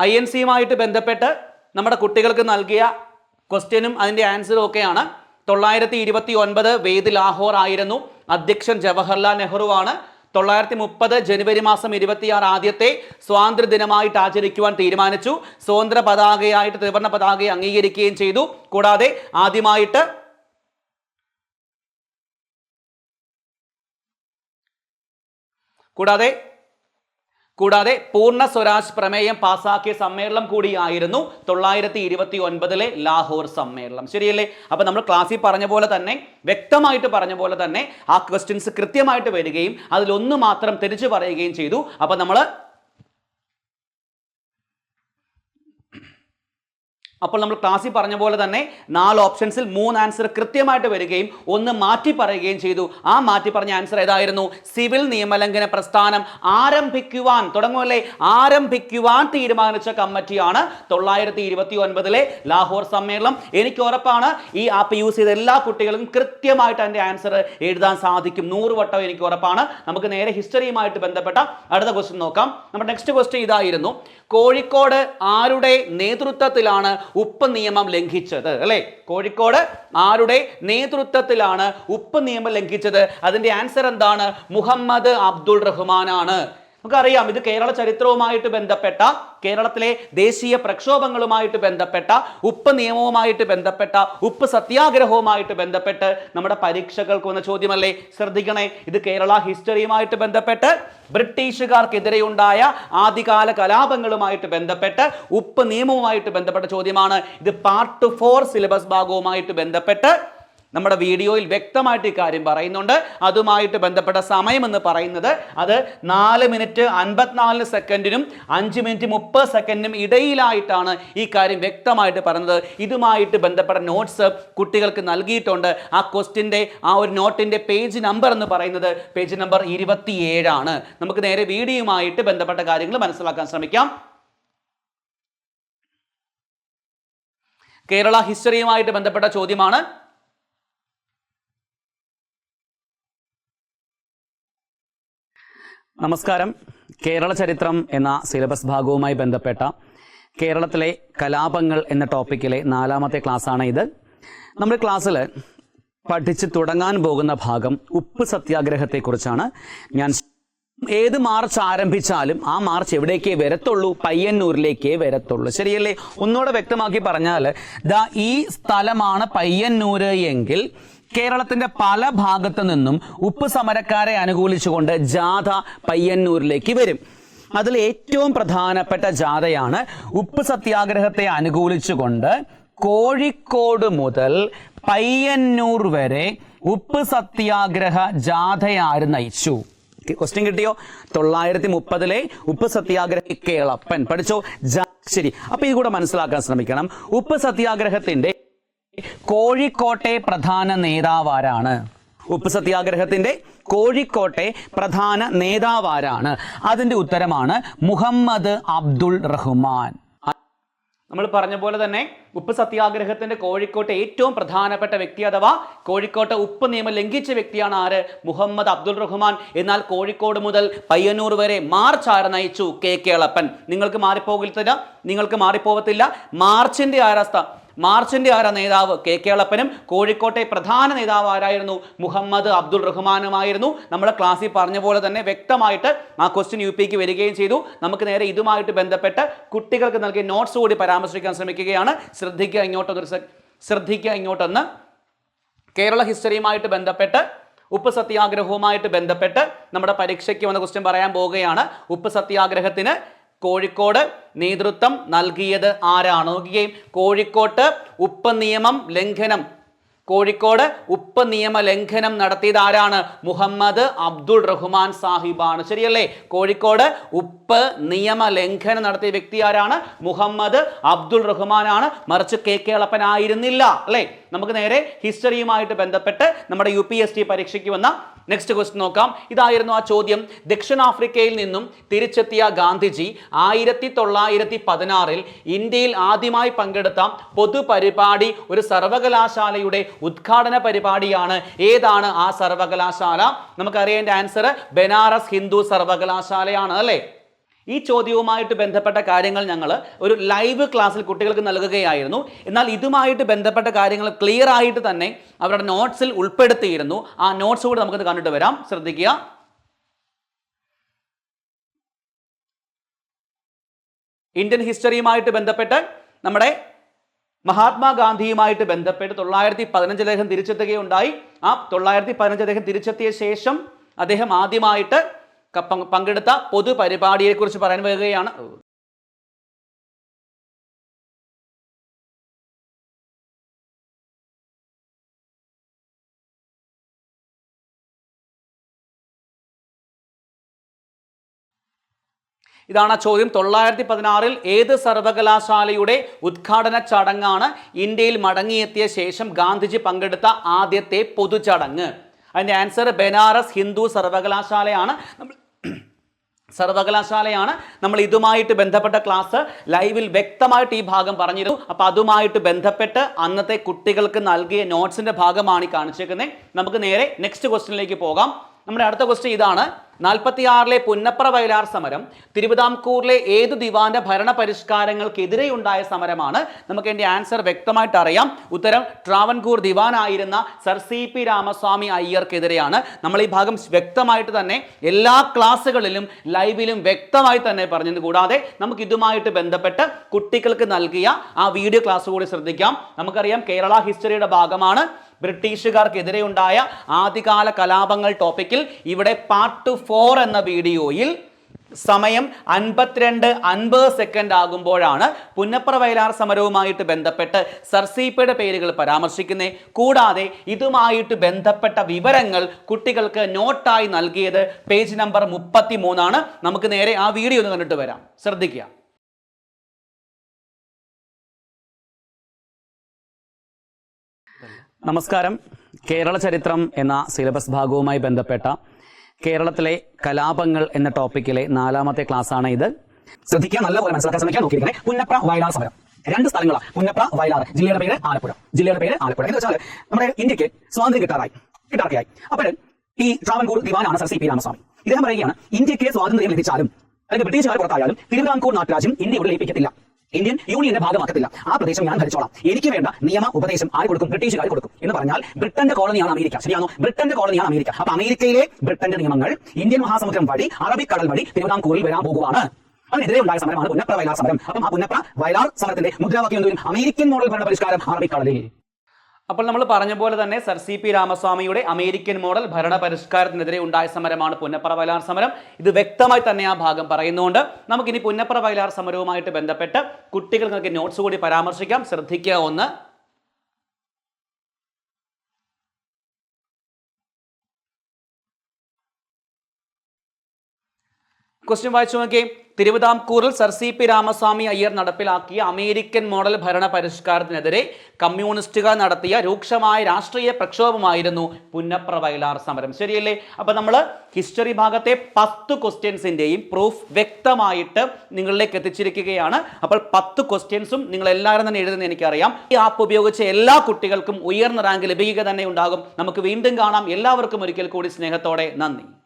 ഐ എൻ സിയുമായിട്ട് ബന്ധപ്പെട്ട് നമ്മുടെ കുട്ടികൾക്ക് നൽകിയ ക്വസ്റ്റ്യനും അതിന്റെ ആൻസറും ഒക്കെയാണ്. തൊള്ളായിരത്തി ഇരുപത്തി ഒൻപത് വേദ് ലാഹോർ ആയിരുന്നു. അധ്യക്ഷൻ ജവഹർലാൽ നെഹ്റു ആണ് തൊള്ളായിരത്തി മുപ്പത് ജനുവരി മാസം ഇരുപത്തിയാറ് ആദ്യത്തെ സ്വാതന്ത്ര്യ ദിനമായിട്ട് ആചരിക്കുവാൻ തീരുമാനിച്ചു. സ്വതന്ത്ര പതാകയായിട്ട് ത്രിവർണ പതാകയെ അംഗീകരിക്കുകയും ചെയ്തു. കൂടാതെ ആദ്യമായിട്ട് കൂടാതെ കൂടാതെ പൂർണ സ്വരാജ് പ്രമേയം പാസാക്കിയ സമ്മേളനം കൂടിയായിരുന്നു തൊള്ളായിരത്തി ഇരുപത്തി ഒൻപതിലെ ലാഹോർ സമ്മേളനം. ശരിയല്ലേ? അപ്പൊ നമ്മൾ ക്ലാസ്സിൽ പറഞ്ഞ പോലെ തന്നെ വ്യക്തമായിട്ട് പറഞ്ഞ പോലെ തന്നെ ആ ക്വസ്റ്റ്യൻസ് കൃത്യമായിട്ട് വരികയും അതിലൊന്ന് മാത്രം തിരിച്ചു പറയുകയും ചെയ്തു. അപ്പൊ നമ്മൾ അപ്പോൾ നമ്മൾ ക്ലാസ്സിൽ പറഞ്ഞ പോലെ തന്നെ നാല് ഓപ്ഷൻസിൽ മൂന്ന് ആൻസർ കൃത്യമായിട്ട് വരികയും ഒന്ന് മാറ്റി പറയുകയും ചെയ്തു. ആ മാറ്റി പറഞ്ഞ ആൻസർ ഏതായിരുന്നു? സിവിൽ നിയമലംഘന പ്രസ്ഥാനം ആരംഭിക്കുവാൻ തുടങ്ങുമല്ലേ? ആരംഭിക്കുവാൻ തീരുമാനിച്ച കമ്മിറ്റിയാണ് തൊള്ളായിരത്തി ഇരുപത്തി ഒൻപതിലെ ലാഹോർ സമ്മേളനം. എനിക്ക് ഉറപ്പാണ് ഈ ആപ്പ് യൂസ് ചെയ്ത എല്ലാ കുട്ടികളും കൃത്യമായിട്ട് അതിന്റെ ആൻസർ എഴുതാൻ സാധിക്കും. നൂറ് വട്ടം എനിക്ക് ഉറപ്പാണ്. നമുക്ക് നേരെ ഹിസ്റ്ററിയുമായിട്ട് ബന്ധപ്പെട്ട അടുത്ത ക്വസ്റ്റ്യൻ നോക്കാം. നമ്മുടെ നെക്സ്റ്റ് ക്വസ്റ്റ്യൻ ഇതായിരുന്നു. കോഴിക്കോട് ആരുടെ നേതൃത്വത്തിലാണ് ഉപ്പ് നിയമം ലംഘിച്ചത്? അല്ലേ? കോഴിക്കോട് ആരുടെ നേതൃത്വത്തിലാണ് ഉപ്പ് നിയമം ലംഘിച്ചത്? അതിന്റെ ആൻസർ എന്താണ്? മുഹമ്മദ് അബ്ദുൾ റഹ്മാനാണ്. നമുക്കറിയാം ഇത് കേരള ചരിത്രവുമായിട്ട് ബന്ധപ്പെട്ട കേരളത്തിലെ ദേശീയ പ്രക്ഷോഭങ്ങളുമായിട്ട് ബന്ധപ്പെട്ട ഉപ്പ് നിയമവുമായിട്ട് ബന്ധപ്പെട്ട ഉപ്പ് സത്യാഗ്രഹവുമായിട്ട് ബന്ധപ്പെട്ട് നമ്മുടെ പരീക്ഷകൾക്ക് വന്ന ചോദ്യമല്ലേ? ശ്രദ്ധിക്കണേ ഇത് കേരള ഹിസ്റ്ററിയുമായിട്ട് ബന്ധപ്പെട്ട് ബ്രിട്ടീഷുകാർക്കെതിരെയുണ്ടായ ആദ്യകാല കലാപങ്ങളുമായിട്ട് ബന്ധപ്പെട്ട് ഉപ്പ് നിയമവുമായിട്ട് ബന്ധപ്പെട്ട ചോദ്യമാണ്. ഇത് പാർട്ട് ഫോർ സിലബസ് ഭാഗവുമായിട്ട് ബന്ധപ്പെട്ട് നമ്മുടെ വീഡിയോയിൽ വ്യക്തമായിട്ട് ഇക്കാര്യം കാര്യം പറയുന്നുണ്ട്. അതുമായിട്ട് ബന്ധപ്പെട്ട സമയം എന്ന് പറയുന്നത് അത് നാല് മിനിറ്റ് അൻപത്തിനാല് സെക്കൻഡിനും അഞ്ച് മിനിറ്റ് മുപ്പത് സെക്കൻഡിനും ഇടയിലായിട്ടാണ് ഈ കാര്യം വ്യക്തമായിട്ട് പറയുന്നത്. ഇതുമായിട്ട് ബന്ധപ്പെട്ട നോട്ട്സ് കുട്ടികൾക്ക് നൽകിയിട്ടുണ്ട്. ആ ക്വസ്റ്റിന്റെ ആ ഒരു നോട്ടിന്റെ പേജ് നമ്പർ എന്ന് പറയുന്നത് പേജ് നമ്പർ ഇരുപത്തിയേഴാണ്. നമുക്ക് നേരെ വീഡിയോയുമായിട്ട് ബന്ധപ്പെട്ട കാര്യങ്ങൾ മനസ്സിലാക്കാൻ ശ്രമിക്കാം. കേരള ഹിസ്റ്ററിയുമായിട്ട് ബന്ധപ്പെട്ട ചോദ്യമാണ്. നമസ്കാരം. കേരള ചരിത്രം എന്ന സിലബസ് ഭാഗവുമായി ബന്ധപ്പെട്ട കേരളത്തിലെ കലാപങ്ങൾ എന്ന ടോപ്പിക്കിലെ നാലാമത്തെ ക്ലാസ്സാണ് ഇത്. നമ്മുടെ ക്ലാസ്സിൽ പഠിച്ച് തുടങ്ങാൻ പോകുന്ന ഭാഗം ഉപ്പ് സത്യാഗ്രഹത്തെക്കുറിച്ചാണ്. ഞാൻ ഏത് മാർച്ച് ആരംഭിച്ചാലും ആ മാർച്ച് എവിടേക്കേ വരത്തുള്ളൂ പയ്യന്നൂരിലേക്കേ വരത്തുള്ളൂ. ശരിയല്ലേ? ഒന്നുകൂടെ വ്യക്തമാക്കി പറഞ്ഞാൽ ദാ ഈ സ്ഥലമാണ് പയ്യന്നൂര് എങ്കിൽ കേരളത്തിന്റെ പല ഭാഗത്തു നിന്നും ഉപ്പ് സമരക്കാരെ അനുകൂലിച്ചുകൊണ്ട് ജാഥ പയ്യന്നൂരിലേക്ക് വരും. അതിൽ ഏറ്റവും പ്രധാനപ്പെട്ട ജാഥയാണ് ഉപ്പ് സത്യാഗ്രഹത്തെ അനുകൂലിച്ചുകൊണ്ട് കോഴിക്കോട് മുതൽ പയ്യന്നൂർ വരെ ഉപ്പ് സത്യാഗ്രഹ ജാഥയാര് നയിച്ചു. ക്വസ്റ്റ്യൻ കിട്ടിയോ? തൊള്ളായിരത്തി മുപ്പതിലെ ഉപ്പ് സത്യാഗ്രഹ കേളപ്പൻ. പഠിച്ചോ? ശരി. അപ്പൊ ഇത് കൂടെ മനസ്സിലാക്കാൻ ശ്രമിക്കണം. ഉപ്പ് സത്യാഗ്രഹത്തിന്റെ കോഴിക്കോട്ടെ പ്രധാന നേതാവാരാണ്? ഉപ്പ് സത്യാഗ്രഹത്തിന്റെ കോഴിക്കോട്ടെ പ്രധാന നേതാവാരാണ്. അതിന്റെ ഉത്തരമാണ് മുഹമ്മദ് അബ്ദുൾ റഹ്മാൻ. നമ്മൾ പറഞ്ഞ പോലെ തന്നെ ഉപ്പ് സത്യാഗ്രഹത്തിന്റെ കോഴിക്കോട്ടെ ഏറ്റവും പ്രധാനപ്പെട്ട വ്യക്തി അഥവാ കോഴിക്കോട്ടെ ഉപ്പ് നിയമം ലംഘിച്ച വ്യക്തിയാണ് ആര്? മുഹമ്മദ് അബ്ദുൾ റഹ്മാൻ. എന്നാൽ കോഴിക്കോട് മുതൽ പയ്യന്നൂർ വരെ മാർച്ച് ആര് നയിച്ചു? കെ കേളപ്പൻ നിങ്ങൾക്ക് മാറിപ്പോകത്തില്ല? നിങ്ങൾക്ക് മാറിപ്പോകത്തില്ല മാർച്ചിന്റെ ആരസ്ഥ മാർച്ചിന്റെ ആരാ നേതാവ്? കെ കേളപ്പനും. കോഴിക്കോട്ടെ പ്രധാന നേതാവ് ആരായിരുന്നു? മുഹമ്മദ് അബ്ദുൾ റഹ്മാനുമായിരുന്നു. നമ്മുടെ ക്ലാസ്സിൽ പറഞ്ഞ പോലെ തന്നെ വ്യക്തമായിട്ട് ആ ക്വസ്റ്റ്യൻ യു പിക്ക് വരികയും ചെയ്തു. നമുക്ക് നേരെ ഇതുമായിട്ട് ബന്ധപ്പെട്ട് കുട്ടികൾക്ക് നൽകിയ നോട്ട്സ് കൂടി പരാമർശിക്കാൻ ശ്രമിക്കുകയാണ്. ശ്രദ്ധിക്കുക ഇങ്ങോട്ടൊന്ന് ശ്രദ്ധിക്കുക ഇങ്ങോട്ടൊന്ന്. കേരള ഹിസ്റ്ററിയുമായിട്ട് ബന്ധപ്പെട്ട് ഉപ്പ് സത്യാഗ്രഹവുമായിട്ട് ബന്ധപ്പെട്ട് നമ്മുടെ പരീക്ഷയ്ക്ക് വന്ന ക്വസ്റ്റ്യൻ പറയാൻ പോവുകയാണ്. ഉപ്പ് സത്യാഗ്രഹത്തിന് കോഴിക്കോട് നേതൃത്വം നൽകിയത് ആരാണ്? നോക്കുകയും കോഴിക്കോട്ട് ഉപ്പ് നിയമം ലംഘനം. കോഴിക്കോട് ഉപ്പ് നിയമ ലംഘനം നടത്തിയത് ആരാണ്? മുഹമ്മദ് അബ്ദുൾ റഹ്മാൻ സാഹിബാണ്. ശരിയല്ലേ? കോഴിക്കോട് ഉപ്പ് നിയമ ലംഘനം നടത്തിയ വ്യക്തി ആരാണ്? മുഹമ്മദ് അബ്ദുൾ റഹ്മാൻ ആണ് മറിച്ച് കെ കെ കേളപ്പനായിരുന്നില്ല അല്ലേ? നമുക്ക് നേരെ ഹിസ്റ്ററിയുമായിട്ട് ബന്ധപ്പെട്ട് നമ്മുടെ യു പരീക്ഷയ്ക്ക് വന്ന നെക്സ്റ്റ് ക്വസ്റ്റ്യൻ നോക്കാം. ഇതായിരുന്നു ആ ചോദ്യം. ദക്ഷിണാഫ്രിക്കയിൽ നിന്നും തിരിച്ചെത്തിയ ഗാന്ധിജി ആയിരത്തി തൊള്ളായിരത്തി പതിനാറിൽ ഇന്ത്യയിൽ ആദ്യമായി പങ്കെടുത്ത പൊതുപരിപാടി ഒരു സർവകലാശാലയുടെ ഉദ്ഘാടന പരിപാടിയാണ്. ഏതാണ് ആ സർവകലാശാല? നമുക്കറിയേണ്ട ആൻസർ ബനാറസ് ഹിന്ദു സർവകലാശാലയാണ് അല്ലേ? ഈ ചോദ്യവുമായിട്ട് ബന്ധപ്പെട്ട കാര്യങ്ങൾ ഞങ്ങൾ ഒരു ലൈവ് ക്ലാസ്സിൽ കുട്ടികൾക്ക് നൽകുകയായിരുന്നു. എന്നാൽ ഇതുമായിട്ട് ബന്ധപ്പെട്ട കാര്യങ്ങൾ ക്ലിയർ ആയിട്ട് തന്നെ അവരുടെ നോട്ട്സിൽ ഉൾപ്പെടുത്തിയിരുന്നു. ആ നോട്ട്സ് കൂടി നമുക്കത് കണ്ടിട്ട് വരാം. ശ്രദ്ധിക്കുക. ഇന്ത്യൻ ഹിസ്റ്ററിയുമായിട്ട് ബന്ധപ്പെട്ട് നമ്മുടെ മഹാത്മാഗാന്ധിയുമായിട്ട് ബന്ധപ്പെട്ട് തൊള്ളായിരത്തി പതിനഞ്ച് അദ്ദേഹം തിരിച്ചെത്തുകയുണ്ടായി. ആ തൊള്ളായിരത്തി പതിനഞ്ച് അദ്ദേഹം തിരിച്ചെത്തിയ ശേഷം അദ്ദേഹം ആദ്യമായിട്ട് പങ്കെടുത്ത പൊതുപരിപാടിയെക്കുറിച്ച് പറയാൻ വരികയാണ്. ഇതാണ് ചോദ്യം. തൊള്ളായിരത്തി പതിനാറിൽ ഏത് സർവകലാശാലയുടെ ഉദ്ഘാടന ചടങ്ങാണ് ഇന്ത്യയിൽ മടങ്ങിയെത്തിയ ശേഷം ഗാന്ധിജി പങ്കെടുത്ത ആദ്യത്തെ പൊതുചടങ്ങ്? അതിന്റെ ആൻസർ ബനാറസ് ഹിന്ദു സർവകലാശാലയാണ്. സർവകലാശാലയാണ്. നമ്മൾ ഇതുമായിട്ട് ബന്ധപ്പെട്ട ക്ലാസ് ലൈവിൽ വ്യക്തമായിട്ട് ഈ ഭാഗം പറഞ്ഞിരുന്നു. അപ്പോൾ അതുമായിട്ട് ബന്ധപ്പെട്ട് അന്നത്തെ കുട്ടികൾക്ക് നൽകിയ നോട്ട്സിന്റെ ഭാഗമാണ് ഈ കാണിച്ചേക്കുന്നത് നമുക്ക് നേരെ നെക്സ്റ്റ് ക്വസ്റ്റ്യനിലേക്ക് പോകാം. നമ്മുടെ അടുത്ത ക്വസ്റ്റ്യൻ ഇതാണ്. നാൽപ്പത്തി ആറിലെ പുന്നപ്ര വയലാർ സമരം തിരുവിതാംകൂറിലെ ഏതു ദിവാന്റെ ഭരണ പരിഷ്കാരങ്ങൾക്കെതിരെ ഉണ്ടായ സമരമാണ്? നമുക്ക് എന്റെ ആൻസർ വ്യക്തമായിട്ട് അറിയാം ഉത്തരം ട്രാവൻകൂർ ദിവാനായിരുന്ന സർ സി പി രാമസ്വാമി അയ്യർക്കെതിരെയാണ്. നമ്മൾ ഈ ഭാഗം വ്യക്തമായിട്ട് തന്നെ എല്ലാ ക്ലാസ്സുകളിലും ലൈവിലും വ്യക്തമായി തന്നെ പറഞ്ഞത് കൂടാതെ നമുക്ക് ഇതുമായിട്ട് ബന്ധപ്പെട്ട് കുട്ടികൾക്ക് നൽകിയ ആ വീഡിയോ ക്ലാസ് കൂടി ശ്രദ്ധിക്കാം. നമുക്കറിയാം കേരള ഹിസ്റ്ററിയുടെ ഭാഗമാണ്. ബ്രിട്ടീഷുകാർക്കെതിരെ ഉണ്ടായ ആദ്യകാല കലാപങ്ങൾ ടോപ്പിക്കിൽ ഇവിടെ പാർട്ട് ഫോർ എന്ന വീഡിയോയിൽ സമയം അൻപത്തിരണ്ട് അൻപത് സെക്കൻഡ് ആകുമ്പോഴാണ് പുന്നപ്ര വയലാർ സമരവുമായിട്ട് ബന്ധപ്പെട്ട് സർസീപ്പയുടെ പേരുകൾ പരാമർശിക്കുന്നത്. കൂടാതെ ഇതുമായിട്ട് ബന്ധപ്പെട്ട വിവരങ്ങൾ കുട്ടികൾക്ക് നോട്ടായി നൽകിയത് പേജ് നമ്പർ മുപ്പത്തി മൂന്നാണ് നമുക്ക് നേരെ ആ വീഡിയോ ഒന്ന് കണ്ടിട്ട് വരാം. ശ്രദ്ധിക്കുക. നമസ്കാരം. കേരള ചരിത്രം എന്ന സിലബസ് ഭാഗവുമായി ബന്ധപ്പെട്ട കേരളത്തിലെ കലാപങ്ങൾ എന്ന ടോപ്പിക്കിലെ നാലാമത്തെ ക്ലാസ് ആണ് ഇത്. ശ്രദ്ധിക്കുക നല്ലപോലെ മനസ്സിലാക്കാൻ ശ്രമിക്കാൻ നോക്കിയിരിക്കുന്നത് പുന്നപ്ര വയലാർ സമരം. രണ്ട് സ്ഥലങ്ങളാണ് പുന്നപ്ര വയലാർ. ജില്ലയുടെ പേര് ആലപ്പുഴ. ജില്ലയുടെ പേര് ആലപ്പുഴ. എന്ന് വെച്ചാൽ നമ്മുടെ ഇന്ത്യയ്ക്ക് സ്വാതന്ത്ര്യം കിട്ടാറായി. കിട്ടാറൊക്കെയായി. അപ്പോൾ ഈ ട്രാവൻകൂർ ദിവാനാണ് സർ സി പി രാമസ്വാമി. ഇദ്ദേഹം പറയുകയാണ് ഇന്ത്യയ്ക്ക് സ്വാതന്ത്ര്യം ലഭിച്ചാലും അല്ലെങ്കിൽ ബ്രിട്ടീഷുകാർ പുറത്തായാലും തിരുവിതാംകൂർ നാട്ടുരാജ്യം ഇന്ത്യയോട് ലയിപ്പിക്കത്തില്ല. ഇന്ത്യൻ യൂണിയന്റെ ഭാഗമാക്കത്തില്ല. ആ പ്രദേശം ഞാൻ ഭരിച്ചോളാം. എനിക്ക് വേണ്ട നിയമ ഉപദേശം ആര് കൊടുക്കും? ബ്രിട്ടീഷുകാർ കൊടുക്കും. എന്ന് പറഞ്ഞാൽ ബ്രിട്ടന്റെ കോളനിയാണ് അമേരിക്ക. ശരിയാണോ? ബ്രിട്ടന്റെ കോളനിയാണ് അമേരിക്ക. അപ്പൊ അമേരിക്കയിലെ ബ്രിട്ടന്റെ നിയമങ്ങൾ ഇന്ത്യൻ മഹാസമുദ്രം വഴി അറബിക്കടൽ വഴി തിരുവിതാംകൂറിൽ വരാൻ പോകുവാണ്. അതിനെതിരെ ഉണ്ടായ സമരമാണ് പുന്നപ്ര വയലാർ സമരം. അപ്പം ആ പുന്നപ്ര വയലാർ സമരത്തിന്റെ മുദ്രാവാക്യം എന്തുവരും? അമേരിക്കൻ മോഡൽ ഭരണ പരിഷ്കാരം അറബിക്കടലിൽ. അപ്പോൾ നമ്മൾ പറഞ്ഞ പോലെ തന്നെ സർ സി പി രാമസ്വാമിയുടെ അമേരിക്കൻ മോഡൽ ഭരണ പരിഷ്കാരത്തിനെതിരെ ഉണ്ടായ സമരമാണ് പുന്നപ്ര വയലാർ സമരം. ഇത് വ്യക്തമായി തന്നെ ആ ഭാഗം പറയുന്നുണ്ട്. നമുക്കിനി പുന്നപ്ര വയലാർ സമരവുമായിട്ട് ബന്ധപ്പെട്ട് കുട്ടികൾക്ക് നോട്ട്സ് കൂടി പരാമർശിക്കാം. ശ്രദ്ധിക്കുക ഒന്ന്. ക്വസ്റ്റ്യൻ വായിച്ചു നോക്കി തിരുവിതാംകൂറിൽ sir C P Ramaswamy Iyer നടപ്പിലാക്കിയ അമേരിക്കൻ മോഡൽ ഭരണ പരിഷ്കാരത്തിനെതിരെ കമ്മ്യൂണിസ്റ്റുകൾ നടത്തിയ രൂക്ഷമായ രാഷ്ട്രീയ പ്രക്ഷോഭമായിരുന്നു പുന്നപ്ര വയലാർ സമരം. ശരിയല്ലേ? അപ്പൊ നമ്മൾ ഹിസ്റ്ററി ഭാഗത്തെ പത്ത് ക്വസ്റ്റ്യൻസിന്റെയും പ്രൂഫ് വ്യക്തമായിട്ട് നിങ്ങളിലേക്ക് എത്തിച്ചിരിക്കുകയാണ്. അപ്പോൾ പത്ത് ക്വസ്റ്റ്യൻസും നിങ്ങൾ എല്ലാവരും തന്നെ എഴുതുന്ന എനിക്കറിയാം. ഈ ആപ്പ് ഉപയോഗിച്ച് എല്ലാ കുട്ടികൾക്കും ഉയർന്ന റാങ്ക് ലഭിക്കുക തന്നെ ഉണ്ടാകും. നമുക്ക് വീണ്ടും കാണാം. എല്ലാവർക്കും ഒരിക്കൽ കൂടി സ്നേഹത്തോടെ നന്ദി.